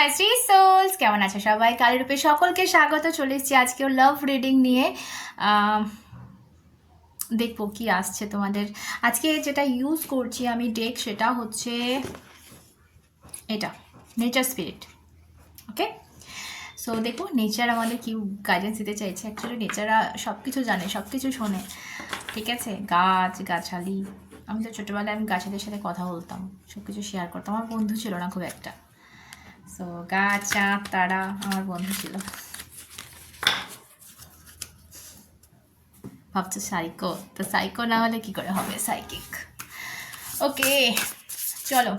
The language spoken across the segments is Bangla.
মাই শ্রী কেমন আছে সবাই? কালী রূপে সকলকে স্বাগত। চলে এসেছি আজকেও লাভ রিডিং নিয়ে। দেখব কি আসছে তোমাদের। আজকে যেটা ইউজ করছি আমি ডেক সেটা হচ্ছে এটা নেচার স্পিরিট ওকে সো দেখো নেচার আমাদের কি গাইডেন্স দিতে চাইছে? অ্যাকচুয়ালি নেচাররা সব কিছু জানে সব কিছু শোনে, ঠিক আছে? গাছ, গাছালি। আমি তো ছোটোবেলায় আমি গাছেদের সাথে কথা বলতাম সব কিছু শেয়ার করতাম। আমার বন্ধু ছিল না খুব একটা। সো চাঁদ তারা আমার বন্ধু ছিল। ভাবছ সাইকো তো সাইকো না হলে কি করে হবে? সাইকিক ওকে, চলো।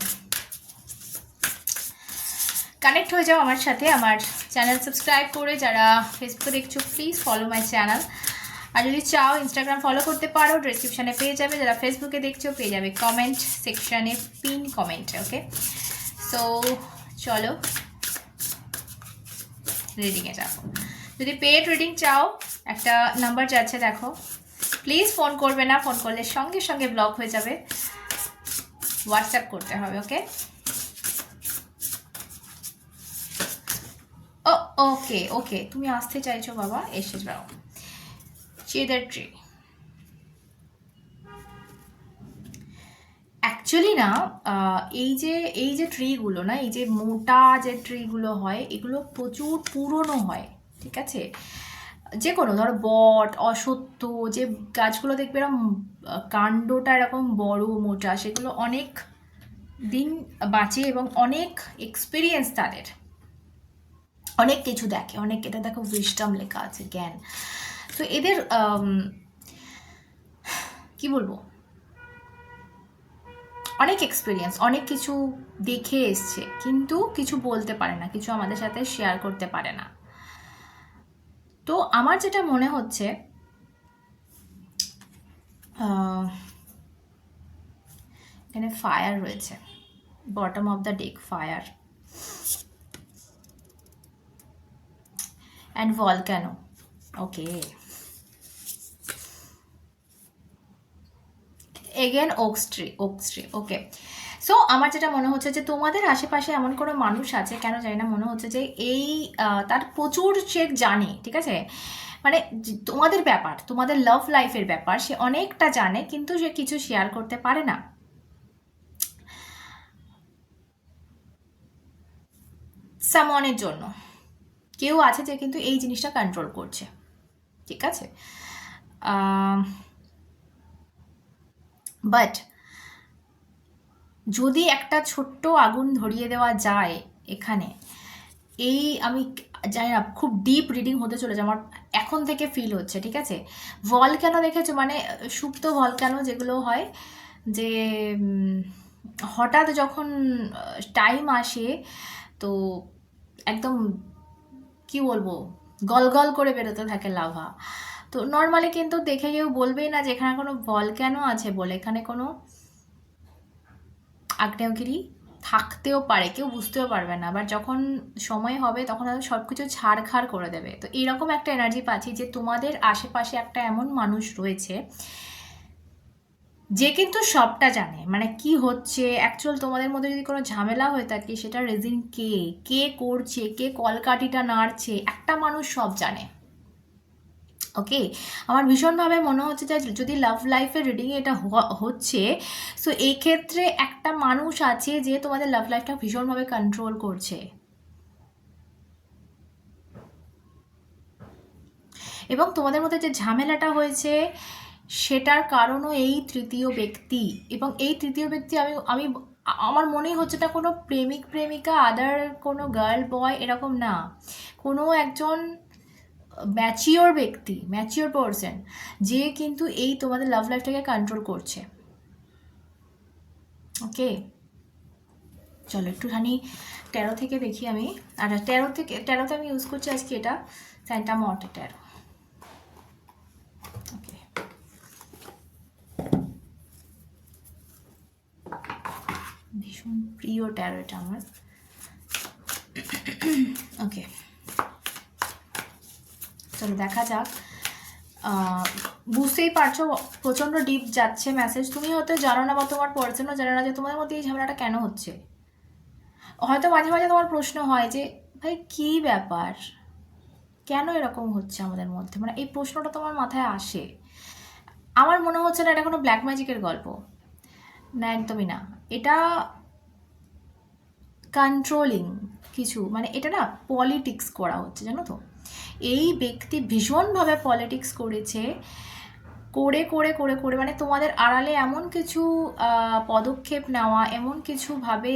কানেক্ট হয়ে যাও আমার সাথে, আমার চ্যানেল সাবস্ক্রাইব করে যারা ফেসবুকে দেখছ প্লিজ ফলো মাই চ্যানেল আর যদি চাও ইনস্টাগ্রাম ফলো করতে পারো ডিসক্রিপশানে পেয়ে যাবে। যারা ফেসবুকে দেখছ, পেয়ে যাবে কমেন্ট সেকশানে পিন কমেন্ট ওকে সো চলো। রিডিংয়ে যাব। যদি পেড রিডিং চাও, একটা নাম্বার যাচ্ছে দেখো। প্লিজ ফোন করবে না ফোন করলে সঙ্গে সঙ্গে ব্লক হয়ে যাবে। হোয়াটসঅ্যাপ করতে হবে ওকে ও ওকে ওকে তুমি আসতে চাইছো বাবা, এসে যাও। চেদার ট্রি অ্যাকচুয়ালি না এই যে এই যে ট্রিগুলো না, এই যে মোটা যে ট্রিগুলো হয়, এগুলো প্রচুর পুরনো হয়, ঠিক আছে? যে কোনো ধরো বট, অসত্য, যে গাছগুলো দেখবে এরকম কাণ্ডটা এরকম বড়, মোটা, সেগুলো অনেক দিন বাঁচে এবং অনেক এক্সপিরিয়েন্স তাদের। অনেক কিছু দেখে, অনেক এটা দেখো উইস্টাম লেখা আছে, জ্ঞান। তো এদের কি বলব? অনেক এক্সপিরিয়েন্স অনেক কিছু দেখে এসছে, কিন্তু কিছু বলতে পারে না, কিছু আমাদের সাথে শেয়ার করতে পারে না। তো আমার যেটা মনে হচ্ছে এখানে ফায়ার রয়েছে bottom of the deck fire and volcano okay again oaks tree oaks tree okay so আমার যেটা মনে হচ্ছে যে তোমাদের আশেপাশে এমন কোনো মানুষ আছে, কেন জানি না, মনে হচ্ছে যে এই তার প্রচুর সে জানে, ঠিক আছে? মানে তোমাদের ব্যাপার, তোমাদের লাভ লাইফের ব্যাপার, সে অনেকটা জানে, কিন্তু সে কিছু শেয়ার করতে পারে না। সামনের জন্য। কেউ আছে যে কিন্তু এই জিনিসটা কন্ট্রোল করছে, ঠিক আছে? বাট যদি একটা ছোট্ট আগুন ধরিয়ে দেওয়া যায় এখানে, এই আমি জানি না, খুব ডিপ রিডিং হতে চলেছে, আমার এখন থেকে ফিল হচ্ছে, ঠিক আছে? ভল কেন দেখেছ? মানে সুপ্ত ভল কেন যেগুলো হয়, যে হঠাৎ যখন টাইম আসে, তো একদম, কি বলব, গলগল করে বেরোতে থাকে লাভা। তো নর্মালি কিন্তু দেখে কেউ বলবেই না যে এখানে কোনো বল কেন আছে বলে। এখানে কোনো আগ্নেয়গিরি থাকতেও পারে, কেউ বুঝতেও পারবে না। আবার যখন সময় হবে তখন হয়তো সব কিছু ছাড়খাড় করে দেবে। তো এরকম একটা এনার্জি পাচ্ছি যে তোমাদের আশেপাশে একটা এমন মানুষ রয়েছে যে কিন্তু সবটা জানে। মানে কি হচ্ছে? অ্যাকচুয়াল তোমাদের মধ্যে যদি কোনো ঝামেলা হয়ে থাকে সেটা রেজিন কে? কে করছে? কে কলকাঠিটা নাড়ছে? একটা মানুষ সব জানে। ওকে আমার ভীষণভাবে মনে হচ্ছে যে যদি লাভ লাইফের রিডিংয়ে এটা হচ্ছে সো এই ক্ষেত্রে একটা মানুষ আছে যে তোমাদের লাভ লাইফটা ভীষণভাবে কন্ট্রোল করছে। এবং তোমাদের মধ্যে যে ঝামেলাটা হয়েছে, সেটার কারণও এই তৃতীয় ব্যক্তি। এবং এই তৃতীয় ব্যক্তি আমি আমি, আমার মনেই হচ্ছে না কোনো প্রেমিক, প্রেমিকা আদার কোনো গার্ল বয় এরকম না। কোনো একজন ম্যাচিওর ব্যক্তি ম্যাচিওর পারসন যে কিন্তু এই তোমাদের লাভ লাইফটাকে কন্ট্রোল করছে। ওকে চলো একটুখানি তেরো থেকে দেখি আমি। আর তেরো থেকে তেরোতে আমি ইউজ করছি আজকে এটা স্যান্টা মটে তেরো ভীষণ প্রিয় ট্যারো এটা আমার। ওকে চলো দেখা যাক। বুঝতেই পারছ, প্রচণ্ড ডিপ যাচ্ছে মেসেজ তুমি হয়তো জানো না বা তোমার পার্সনও জানে না যে তোমাদের মধ্যে এই ঝামেলাটা কেন হচ্ছে। হয়তো মাঝে মাঝে তোমার প্রশ্ন হয় যে, ভাই, কী ব্যাপার? কেন এরকম হচ্ছে আমাদের মধ্যে? মানে এই প্রশ্নটা তোমার মাথায় আসে। আমার মনে হচ্ছে না এটা কোনো ব্ল্যাক ম্যাজিকের গল্প। না, একদমই না। এটা কন্ট্রোলিং কিছু। মানে এটা না পলিটিক্স করা হচ্ছে, জানো তো? এই ব্যক্তি ভীষণভাবে পলিটিক্স করেছে, করে করে করে করে মানে তোমাদের আড়ালে এমন কিছু পদক্ষেপ নেওয়া, এমন কিছুভাবে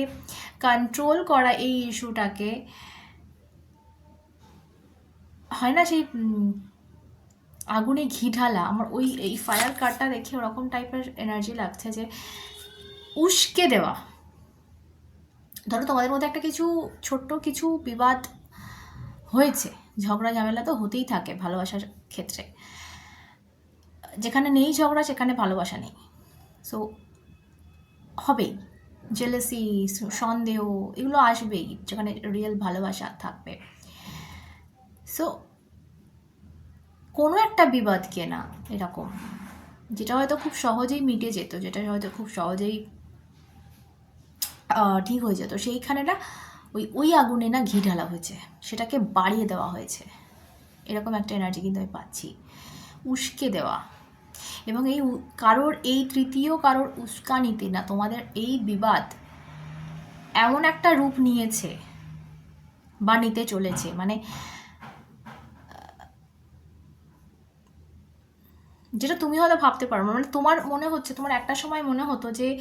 কন্ট্রোল করা এই ইস্যুটাকে হয় না সেই আগুনে ঘি ঢালা, আমার ওই, এই ফায়ার কারটা দেখে ওরকম টাইপের এনার্জি লাগছে যে উস্কে দেওয়া। ধরো তোমাদের মধ্যে একটা কিছু, ছোট্ট কিছু বিবাদ হয়েছে। ঝগড়া ঝামেলা তো হতেই থাকে ভালোবাসার ক্ষেত্রে। যেখানে নেই ঝগড়া, সেখানে ভালোবাসা নেই। সো হবেই জেলেসি সন্দেহ, এগুলো আসবেই, যেখানে রিয়েল ভালোবাসা থাকবে। সো কোনো একটা বিবাদকে না এরকম, যেটা হয়তো খুব সহজেই মিটে যেত, যেটা হয়তো খুব সহজেই ঠিক হয়ে যেত। সেইখানে না ওই ওই আগুনে না ঘি ঢালা হয়েছে। সেটাকে বাড়িয়ে দেওয়া হয়েছে। এরকম একটা এনার্জি কিন্তু আমি পাচ্ছি। উস্কে দেওয়া। এবং এই কারোর এই তৃতীয়, কারোর উস্কানিতে না তোমাদের এই বিবাদ এমন একটা রূপ নিয়েছে বা নিতে চলেছে। মানে যেটা তুমি হয়তো ভাবতে পারো। মানে তোমার মনে হচ্ছে, তোমার একটা সময় মনে হতো যে,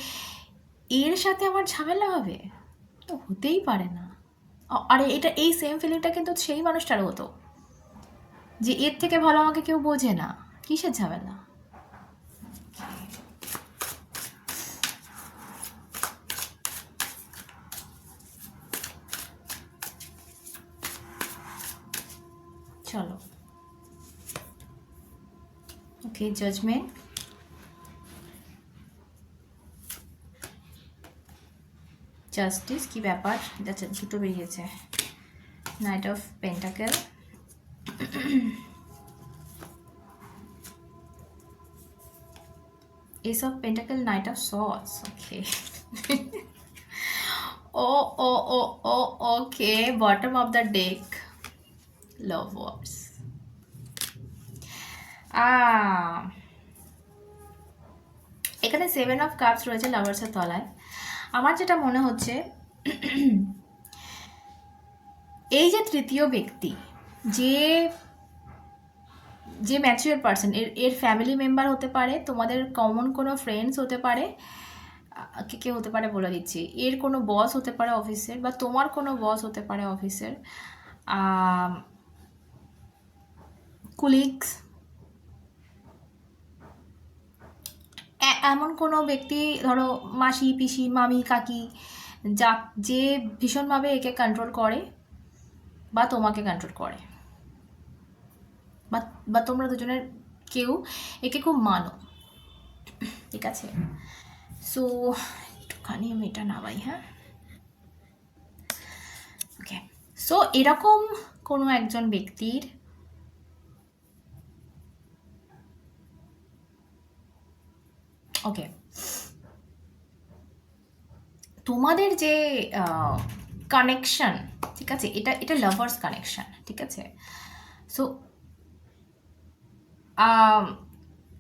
এর সাথে আমার ঝামেলা হবে? তো হতেই পারে না। আরে এটা এই সেম ফিলিংটা কিন্তু সেই মানুষটার হতো। যে এর থেকে ভালো আমাকে কেউ বোঝে না। কিসের ঝামেলা? চলো। ওকে জাজমেন্ট জাস্টিস, কি ব্যাপার? আচ্ছা দুটো বেরিয়েছে। Knight of pentacle ace of pentacle knight of sauce okay oh oh oh oh okay bottom of the deck lovers এখানে সেভেন অফ কাপস রয়েছে লাভার্সের তলায়। আমার যেটা মনে হচ্ছে, এই যে তৃতীয় ব্যক্তি, যে যে ম্যাচিওর পার্সন এর এর ফ্যামিলি মেম্বার হতে পারে, তোমাদের কমন কোনো ফ্রেন্ডস হতে পারে কে কে হতে পারে বলে দিচ্ছি, এর কোনো বস হতে পারে অফিসের বা তোমার কোনো বস হতে পারে অফিসের কুলিগস এমন কোনো ব্যক্তি ধরো মাসি পিসি মামি কাকি যা যে ভীষণভাবে একে কন্ট্রোল করে বা তোমাকে কন্ট্রোল করে বা তোমরা দুজনের কেউ একে খুব মানো। ঠিক আছে? সো একটুখানি আমি এটা নামাই হ্যাঁ? ওকে সো এরকম কোনো একজন ব্যক্তির ওকে তোমাদের যে কানেকশন ঠিক আছে? এটা এটা লাভার্স কানেকশন ঠিক আছে? সো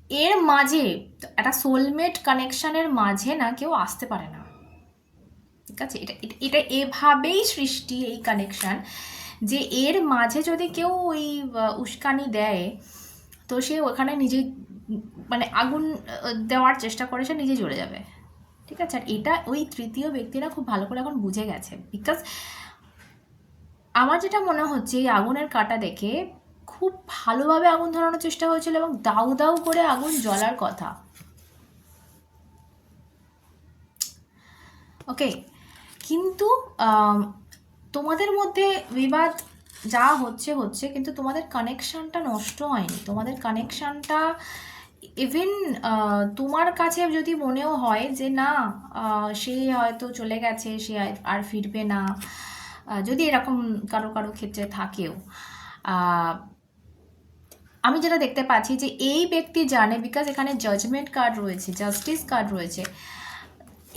এর মাঝে, একটা সোলমেট কানেকশনের মাঝে না কেউ আসতে পারে না। ঠিক আছে? এটা, এটা- এভাবেই সৃষ্টি এই কানেকশন যে এর মাঝে যদি কেউ ওই উস্কানি দেয়, তো সে ওখানে নিজে মানে আগুন দেওয়ার চেষ্টা করে সে নিজে জ্বলে যাবে। ঠিক আছে? আর এটা ওই তৃতীয় ব্যক্তিরা খুব ভালো করে এখন বুঝে গেছে। বিকজ আমার যেটা মনে হচ্ছে, এই আগুনের কাটা দেখে খুব ভালোভাবে আগুন ধরানোর চেষ্টা হয়েছিল এবং দাউ দাউ করে আগুন জ্বলার কথা। ওকে কিন্তু তোমাদের মধ্যে বিবাদ যা হচ্ছে হচ্ছে, কিন্তু তোমাদের কানেকশানটা নষ্ট হয়নি। তোমাদের কানেকশনটা ইভেন তোমার কাছে যদি মনেও হয় যে না সে হয়তো চলে গেছে, সে আর- ফিরবে না যদি এরকম কারও কারও ক্ষেত্রে থাকেও আমি যেটা দেখতে পাচ্ছি যে এই ব্যক্তি জানে বিকজ এখানে জাজমেন্ট কার্ড রয়েছে জাস্টিস কার্ড রয়েছে,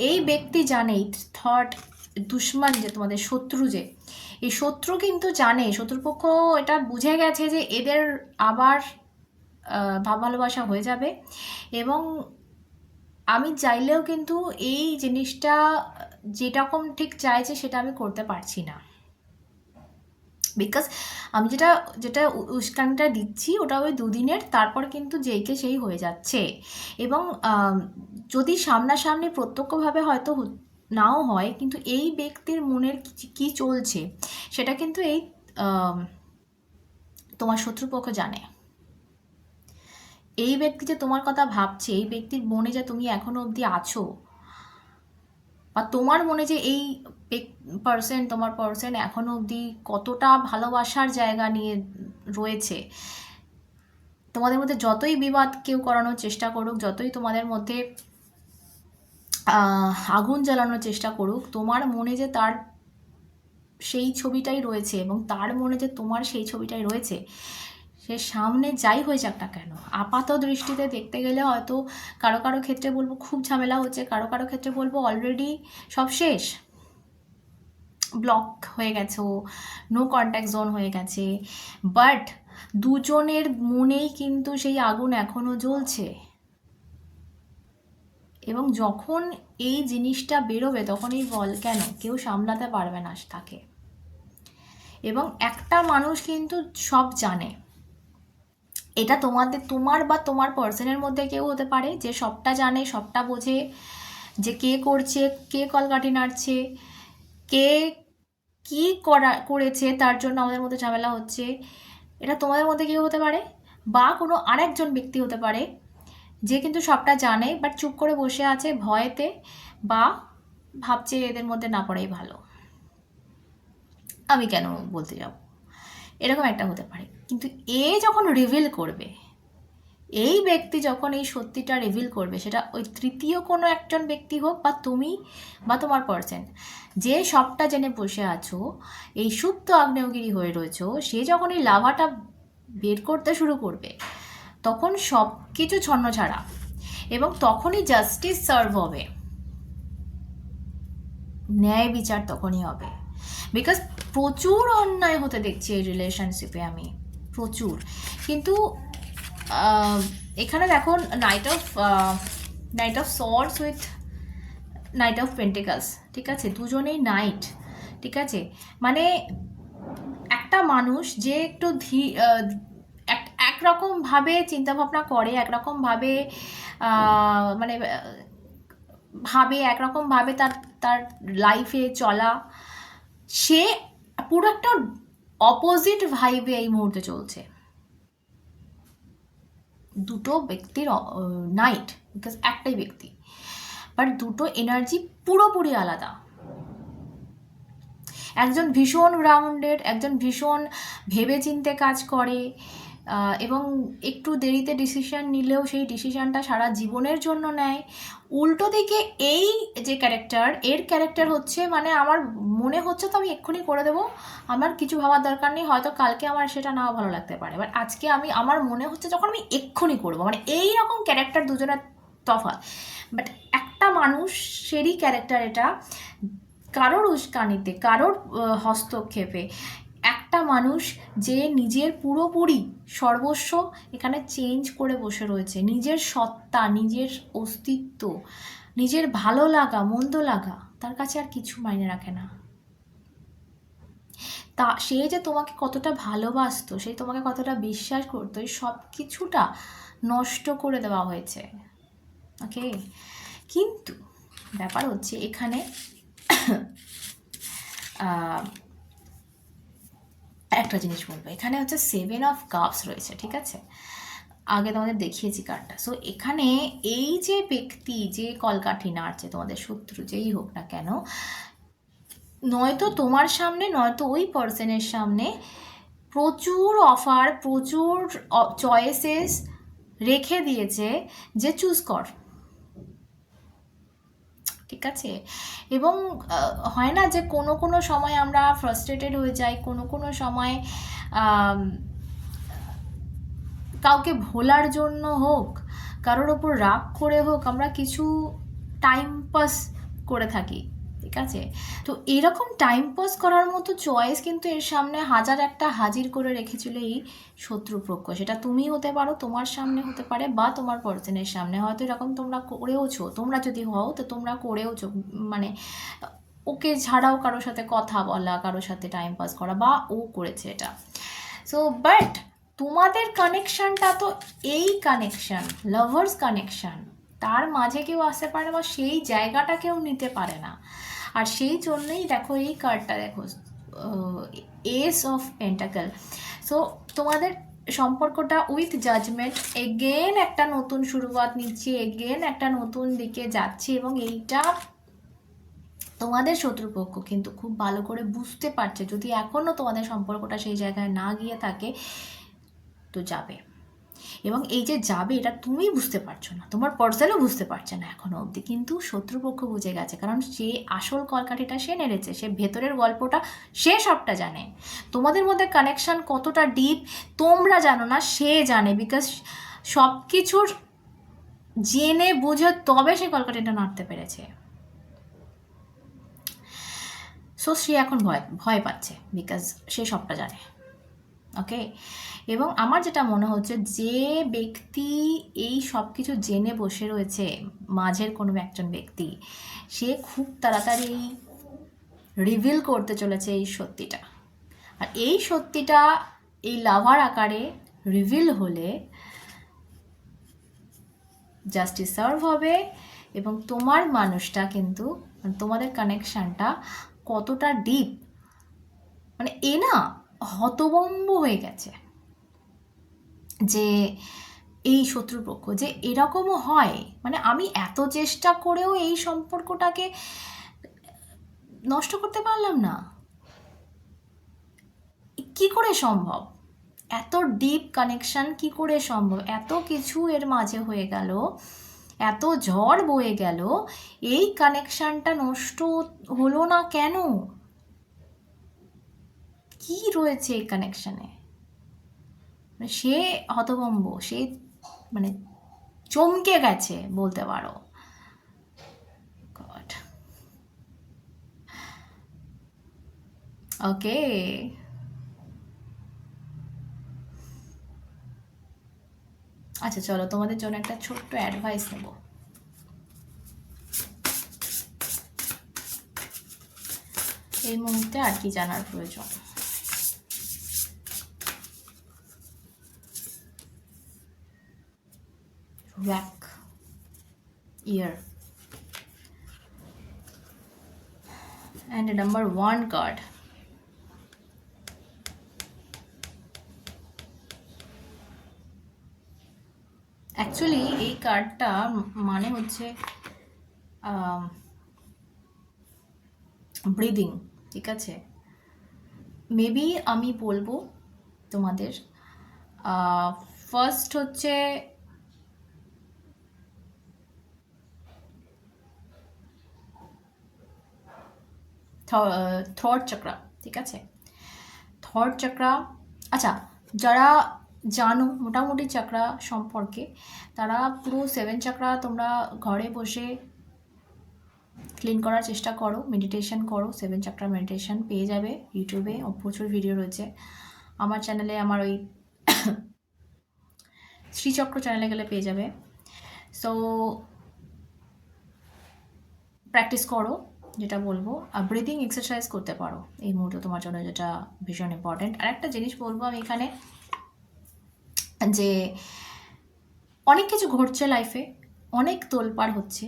এই ব্যক্তি জানে থট দুশ্মন যে তোমাদের শত্রু যে, এই শত্রু কিন্তু জানে, শত্রুপক্ষ এটা বুঝে গেছে যে এদের আবার ভাব ভালোবাসা হয়ে যাবে। এবং আমি চাইলেও কিন্তু এই জিনিসটা যেরকম ঠিক চাইছে সেটা আমি করতে পারছি না। বিকজ আমি যেটা যেটা উস্কানিটা দিচ্ছি ওটা ওই দুদিনের, তারপর কিন্তু যেইকে সেই হয়ে যাচ্ছে। এবং যদি সামনাসামনি প্রত্যক্ষভাবে হয়তো নাও হয়, কিন্তু এই ব্যক্তির মনের কি চলছে, সেটা কিন্তু এই তোমার শত্রুপক্ষ জানে। এই ব্যক্তি যে তোমার কথা ভাবছে, এই ব্যক্তির মনে যে তুমি এখনও অবধি আছো, বা তোমার মনে যে এই পার্সন তোমার পার্সন এখনও অবধি কতটা ভালোবাসার জায়গা নিয়ে রয়েছে, তোমাদের মধ্যে যতই বিবাদ কেউ করানোর চেষ্টা করুক, যতই তোমাদের মধ্যে আগুন জ্বালানোর চেষ্টা করুক, তোমার মনে যে তার সেই ছবিটাই রয়েছে এবং তার মনে যে তোমার সেই ছবিটাই রয়েছে সে সামনে যাই হয়ে যাক না কেন? আপাত দৃষ্টিতে দেখতে গেলে হয়তো কারও কারও ক্ষেত্রে বলব খুব ঝামেলা হচ্ছে, কারও কারও ক্ষেত্রে বলব অলরেডি সব শেষ। ব্লক হয়ে গেছো নো কন্ট্যাক্ট জোন হয়ে গেছে। বাট দুজনের মনেই কিন্তু সেই আগুন এখনও জ্বলছে। এবং যখন এই জিনিসটা বেরোবে তখনই বল কেন? কেউ সামলাতে পারবে না তাকে। এবং একটা মানুষ কিন্তু সব জানে। এটা তোমাদের, তোমার বা তোমার পার্সনের মধ্যে কেউ হতে পারে যে সবটা জানে, সবটা বোঝে যে কে করছে, কে কলকাঠি নাড়ছে, কে কি করা, করেছে, তার জন্য আমাদের মধ্যে ঝামেলা হচ্ছে। এটা তোমাদের মধ্যে কেউ হতে পারে বা কোনো আরেকজন ব্যক্তি হতে পারে যে কিন্তু সবটা জানে বাট চুপ করে বসে আছে ভয়েতে বা ভাবছে এদের মধ্যে না পড়াই ভালো। আমি কেন বলতে যাব? এরকম একটা হতে পারে। কিন্তু এ যখন রিভিল করবে, এই ব্যক্তি যখন এই সত্যিটা রিভিল করবে, সেটা ওই তৃতীয় কোনো একজন ব্যক্তি হোক বা তুমি বা তোমার পার্সন যে সবটা জেনে বসে আছো, এই সুপ্ত আগ্নেয়গিরি হয়ে রয়েছো, সে যখন এই লাভাটা বের করতে শুরু করবে, তখন সব কিছু ছন্ন ছাড়া এবং তখনই জাস্টিস সার্ভ হবে। ন্যায় বিচার তখনই হবে। বিকজ প্রচুর অন্যায় হতে দেখছি এই রিলেশনশিপে আমি। প্রচুর। কিন্তু এখানে দেখো knight of knight of swords with knight of pentacles ঠিক আছে? দুজনেই নাইট ঠিক আছে? মানে একটা মানুষ যে একটু ধী এক- একরকমভাবে চিন্তাভাবনা করে একরকমভাবে মানে ভাবে একরকমভাবে তার তার লাইফে চলা, সে পুরো একটা অপোজিট ভাইবে এই মুহূর্তে চলছে। দুটো ব্যক্তির নাইট বিকজ একটাই ব্যক্তি। বাট দুটো এনার্জি পুরোপুরি আলাদা। একজন ভীষণ গ্রাউন্ডেড একজন ভীষণ ভেবে চিনতে কাজ করে। এবং একটু দেরিতে ডিসিশন নিলেও সেই ডিসিশনটা সারা জীবনের জন্য নেয়। উল্টো দিকে এই যে ক্যারেক্টার এর ক্যারেক্টার হচ্ছে মানে আমার মনে হচ্ছে তো আমি এক্ষুনি করে দেবো। আমার কিছু ভাবার দরকার নেই, হয়তো কালকে আমার সেটা নাও ভালো লাগতে পারে। বাট আজকে আমি, আমার মনে হচ্ছে যখন আমি এক্ষুনি করব মানে এই রকম ক্যারেক্টার দুজনের তফাৎ। বাট একটা মানুষেরই ক্যারেক্টার এটা, কারোর উস্কানিতে, কারোর হস্তক্ষেপে একটা মানুষ যে নিজের পুরোপুরি সর্বস্ব এখানে চেঞ্জ করে বসে রয়েছে। নিজের সত্তা, নিজের অস্তিত্ব, নিজের ভালো লাগা, মন্দ লাগা তার কাছে আর কিছু মাইনে রাখে না। তা সে যে তোমাকে কতটা ভালোবাসতো, সে তোমাকে কতটা বিশ্বাস করতো, এই সব কিছুটা নষ্ট করে দেওয়া হয়েছে। ওকে? কিন্তু ব্যাপার হচ্ছে এখানে একটা জিনিস বলব, এখানে হচ্ছে সেভেন অফ কাপস রয়েছে, ঠিক আছে? আগে তোমাদের দেখিয়েছি কার্ডটা সো এখানে এই যে ব্যক্তি, যে কলকাঠি নাড়ছে, তোমাদের শত্রু যেই হোক না কেন, নয়তো তোমার সামনে, নয়তো ওই পার্সনের সামনে প্রচুর অফার প্রচুর চয়েসেস রেখে দিয়েছে যে চুজ কর। ঠিক আছে? এবং হয় না যে কোনো কোনো সময় আমরা ফ্রাস্ট্রেটেড হয়ে যাই, কোনো কোনো সময় কাউকে ভোলার জন্য হোক, কারোর ওপর রাগ করে হোক, আমরা কিছু টাইম পাস করে থাকি। ঠিক আছে? তো এরকম টাইম পাস করার মতো চয়েস কিন্তু এর সামনে হাজার একটা হাজির করে রেখেছিল এই শত্রুপক্ষ সেটা তুমি হতে পারো, তোমার সামনে হতে পারে বা তোমার পার্সনের সামনে। হয়তো এরকম তোমরা করেওছো, তোমরা যদি হও তো তোমরা করেওছো। মানে ওকে ছাড়াও কারোর সাথে কথা বলা, কারোর সাথে টাইম পাস করা বা ও করেছে এটা। সো বাট তোমাদের কানেকশানটা তো এই কানেকশন লাভার্স কানেকশান তার মাঝে কেউ আসতে পারে না বা সেই জায়গাটা কেউ নিতে পারে না। আর সেই জন্যই দেখো এই কার্ডটা দেখো এস অফ পেন্টাকেল সো তোমাদের সম্পর্কটা উইথ জাজমেন্ট এগেন একটা নতুন শুরুয়াত নিচ্ছে এগেন একটা নতুন দিকে যাচ্ছে এবং এইটা তোমাদের শত্রুপক্ষ কিন্তু খুব ভালো করে বুঝতে পারছে। যদি এখনও তোমাদের সম্পর্কটা সেই জায়গায় না গিয়ে থাকে, তো যাবে। এবং এই যে যাবে, এটা তুমি বুঝতে পারছ না। তোমার পার্সেলও বুঝতে পারছে না এখনও অবধি। কিন্তু শত্রুপক্ষ বুঝে গেছে, কারণ সে আসল কলকাঠিটা সে নেড়েছে, সে ভেতরের গল্পটা সে সবটা জানে। তোমাদের মধ্যে কানেকশন কতটা ডিপ তোমরা জানো না, সে জানে। বিকজ সব কিছুর জেনে বুঝে তবে সে কলকাঠিটা নাড়তে পেরেছে। সো সে এখন ভয় ভয় পাচ্ছে বিকজ সে সবটা জানে। ওকে এবং আমার যেটা মনে হচ্ছে যে ব্যক্তি এই সব কিছু জেনে বসে রয়েছে মাঝের কোনো একজন ব্যক্তি, সে খুব তাড়াতাড়ি রিভিল করতে চলেছে এই সত্যিটা। আর এই সত্যিটা এই লাভার আকারে রিভিল হলে জাস্টিস সার্ভ হবে এবং তোমার মানুষটা কিন্তু মানে তোমাদের কানেকশানটা কতটা ডিপ মানে এ না হতবম্ব হয়ে গেছে যে এই শত্রুপক্ষ, যে এরকমও হয়। মানে আমি এত চেষ্টা করেও এই সম্পর্কটাকে নষ্ট করতে পারলাম না। কি করে সম্ভব? এত ডিপ কানেকশন কি করে সম্ভব? এত কিছু এর মাঝে হয়ে গেল, এত ঝড় বয়ে গেল, এই কানেকশানটা নষ্ট হলো না কেন? কি রয়েছে এই কানেকশনে সে হতভম্ব, সে মানে চমকে গেছে বলতে পারো। ওকে আচ্ছা চলো তোমাদের জন্য একটা ছোট্ট অ্যাডভাইস নেব। এই মুহূর্তে আর কি জানার প্রয়োজন? Rack ear and number one card. Actually এই কার্ডটা মানে হচ্ছে ব্রিদিং ঠিক আছে? মেবি আমি বলব তোমাদের ফার্স্ট হচ্ছে থর্ড চক্রা, ঠিক আছে? থর্ড চক্রা আচ্ছা যারা জানো, মোটামুটি চক্রা সম্পর্কে, তারা পুরো সেভেন চক্রা তোমরা ঘরে বসে ক্লিন করার চেষ্টা করো মেডিটেশন করো সেভেন চক্রা মেডিটেশন পেয়ে যাবে ইউটিউবে প্রচুর ভিডিও রয়েছে। আমার চ্যানেলে আমার ওই শ্রীচক্র চ্যানেলে গেলে পেয়ে যাবে। সো প্র্যাকটিস করো। যেটা বলব ব্রিদিং এক্সারসাইজ করতে পারো। এই মুহূর্তে তোমার জন্য যেটা ভীষণ ইম্পর্ট্যান্ট আর একটা জিনিস বলব আমি এখানে, যে অনেক কিছু ঘটছে লাইফে অনেক তোলপাড় হচ্ছে।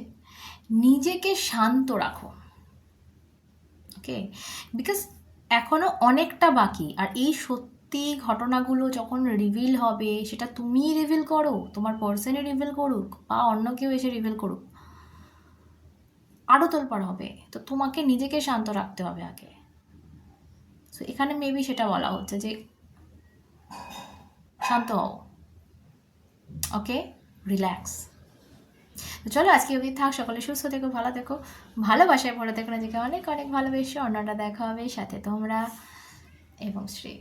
নিজেকে শান্ত রাখো। ওকে বিকজ এখনও অনেকটা বাকি। আর এই সত্যি ঘটনাগুলো যখন রিভিল হবে, সেটা তুমি রিভিল করো, তোমার পার্সনে রিভিল করুক, বা অন্য কেউ এসে রিভিল করুক। আরও তোলপাড় হবে। তো তোমাকে নিজেকে শান্ত রাখতে হবে আগে। তো এখানে মেবি সেটা বলা হচ্ছে যে, শান্ত হও। ওকে রিল্যাক্স তো চলো, আজকে অবধি থাক, সকলে সুস্থ থেকো, ভালো থেকো। ভালোবাসায় ভরে থেকো নিজেকে অনেক অনেক ভালোবেসে। অন্যটা দেখা হবে, সাথে তোমরা এবং শ্রী।